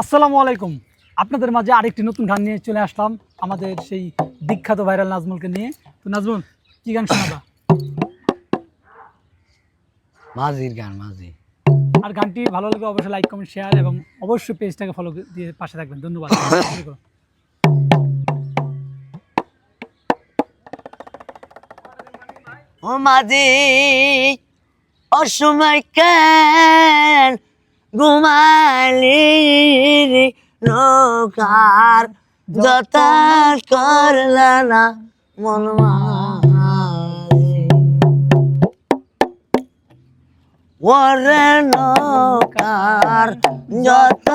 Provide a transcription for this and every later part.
আসসালামু আলাইকুম। আপনাদের মাঝে আরেকটি নতুন গান নিয়ে চলে আসলাম আমাদের সেই বিখ্যাত ভাইরাল নাজমুলকে নিয়ে। তো নাজমুল কি গান শোনাবা? মাঝির গান মাঝি। আর গানটি ভালো লাগলে অবশ্যই লাইক কমেন্ট শেয়ার এবং অবশ্যই পেজটাকে ফলো দিয়ে পাশে থাকবেন। ধন্যবাদ। ও মাঝি অসময় কেন ঘুমালি রে? নৌকার যত করলা না মন নৌকার যত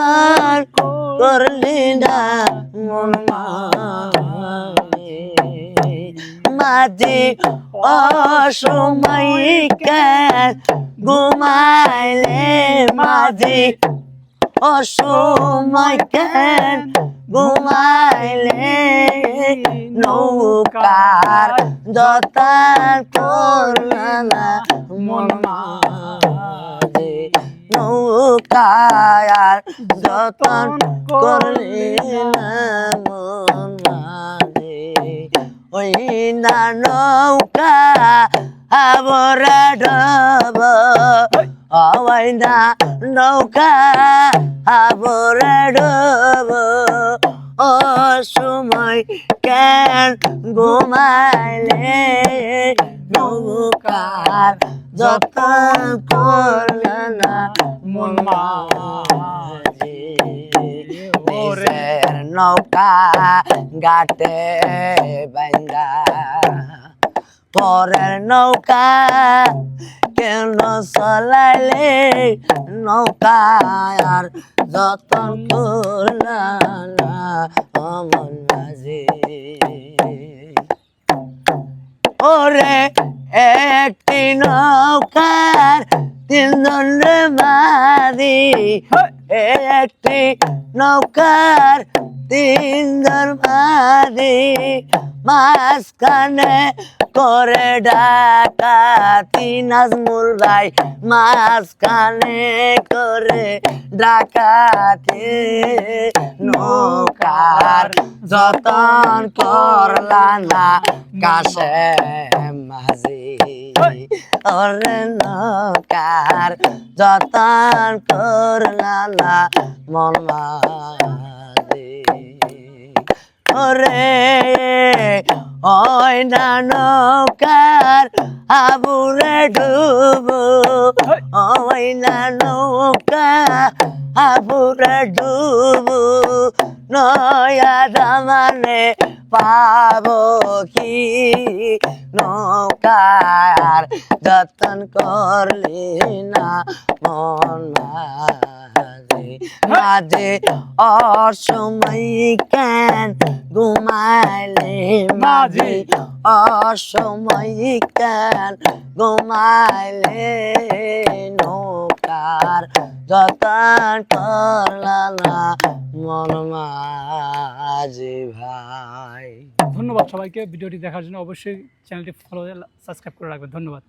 করলি না মন মাঝি অসময় ঘুমাইলে মাঝি? অসময় কেন ঘুমাইলে? নৌকার যত করলা মন মাঝি। নৌকার যতন করলে মন ওই না নৌকা আবরা ডব ওই না নৌকা আবরা ডব ও সময় কেন ঘুমাইলে? নৌকার যতন করলে না মন নৌকা গাটে বান্দা পরের নৌকা কেন চলাইলে? নৌকা আর যতন করলা ওরে, একটি নৌকার তিনজন রে মাদি। একটি নৌকার তিনজন মাদি মাঝখানে করে ডাকাতি নাজমুল ভাই, মাঝখানে করে ডাকাতি নৌকার যতন করলা না কাছে মাঝি ওরে নৌকার যতন করলা না মন ওরে, ওই নৌকার আবুরে ডুবো, ওই নৌকা আবুরে ডুবো, নয়া দামানে পাবো কি নৌকার যতন করলি না, মন মাঝে অসময় কেন ঘুমাইলে? মাঝে অসময় কেন ঘুমাইলে? নৌকার যতন করলানা মন মাঝে ভাই। ধন্যবাদ সবাইকে। ভিডিওটি দেখার জন্য অবশ্যই চ্যানেলটি ফলো সাবস্ক্রাইব করে রাখবেন। ধন্যবাদ।